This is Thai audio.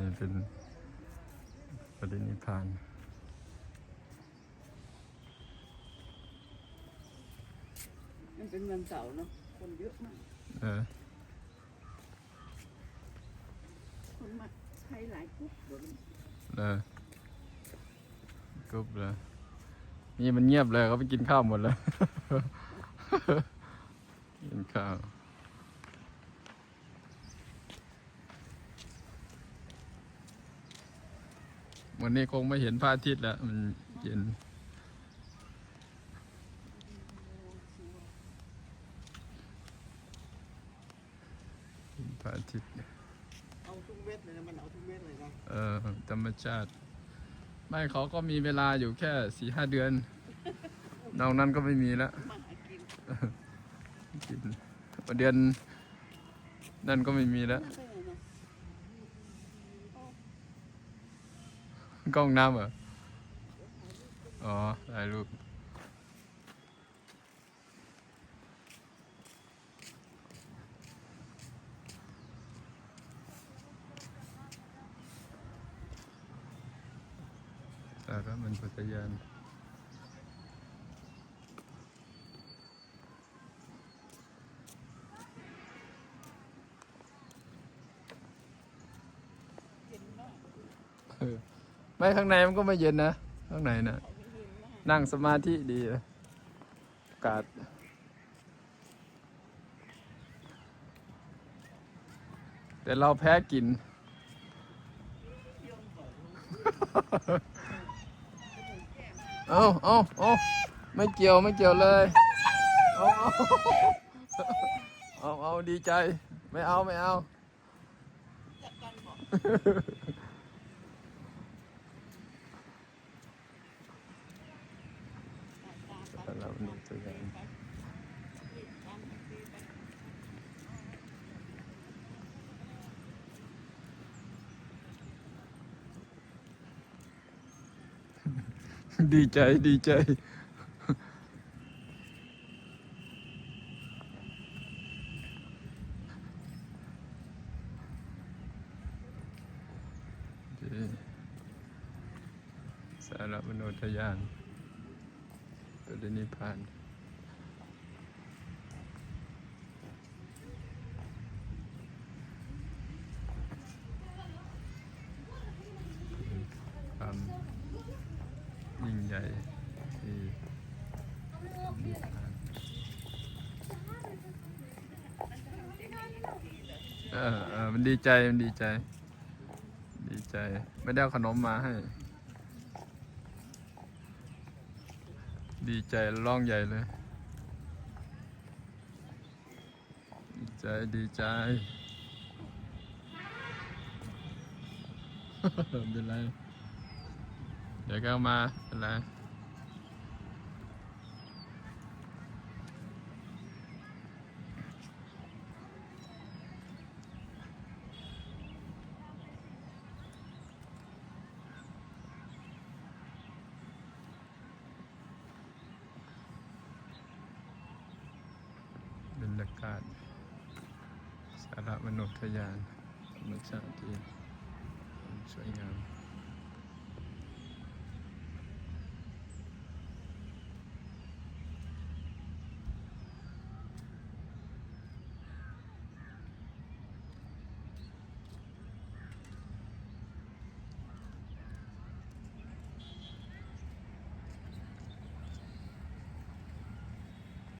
นี่เป็นปรินิพพานมันเป็นวันเสาร์เนาะคนเยอะมาก เออ คนมาใช้หลายกลุ่มเดี๋ยวนี้เออกรุบเลยนี่มันเงียบเลยเขาไปกินข้าวหมดแล้ว กินข้าว วันนี้คงไม่เห็นพระอาทิตย์แล้ว มันเย็น พระอาทิตย์ เอาทุกเม็ดเลยนะมันเอาทุกเม็ดเลยนะ เออ ธรรมชาติ ไม่เขาก็มีเวลาอยู่แค่สี่ห้าเดือน นอกนั้นก็ไม่มีแล้วมาหากินกินเดือน นั่นก็ไม่มีแล้ว น่าไปไหนเนาะ กล้องน้ำเหรอ อ๋อถ่ายรูปสาระมันปัจจัยาน เย็นมาก เออ ไม่ข้างในมันก็ไม่เย็นนะข้างในนะนั่งสมาธิดีอากาศแต่เราแพ้กลินเอาเอาเอาไม่เกี่ยวไม่เกี่ยวเลย เอาเอาเอาดีใจ ไม่เอาไม่เอา จัดการบอก แต่เราหนึ่งตัวอย่าง ดีใจดีใจ ดีสาร มโนทยานตัวเดนิพพานความยิ่งใหญ่ที่นิพพานเออเออมันดีใจ มันดีใจ ดีใจ ไม่ได้เอาขนมมาให้ ดีใจร้องใหญ่เลย ดีใจดีใจเป็นไร เดี๋ยวก็มาเป็นไร บรรยากาศสาระมนุษยานธรรมชาติที่สวยงาม